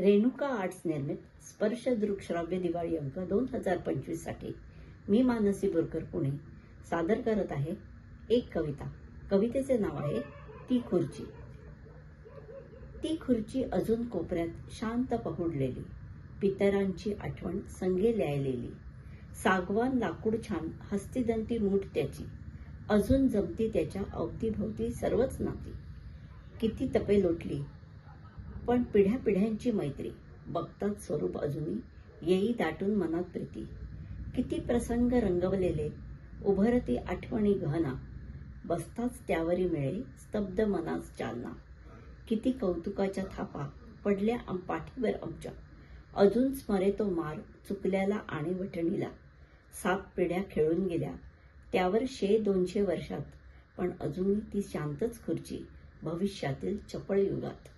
Renuka arts निर्मित स्पर्श दृकश्राव्य दिवाळी अंक दोन हजार पंचवीससाठी. मी मानसी बोरकर पुणे. सादर करत आहे एक कविता. कवितेचे नाव आहे ती खुर्ची. ती खुर्ची अजून कोपऱ्यात शांत पहुडलेली. पितरांची आठवण संगे ल्यायलेली. सागवान लाकूड छान हस्तिदंती मूठ त्याची. अजून जमती त्याच्या अवतीभोवती सर्वच नाती. किती तपे लोटली. पण पिढ्या पिढ्यांची मैत्री. बघतात स्वरूप अजूनही. येई दाटून मनात प्रीती. किती प्रसंग रंगवलेले. उभरती आठवणी गहना बसताच त्यावरी मिळे स्तब्ध मनास चालना. किती कौतुकाच्या थापा. पडल्या आम पाठीवर आमच्या. अजून स्मरे तो मार चुकल्याला आणि वठणीला. सात पिढ्या खेळून गेल्या. त्यावर शे दोनशे वर्षात. पण अजूनही ती शांतच खुर्ची. भविष्यातील चपळ युगात.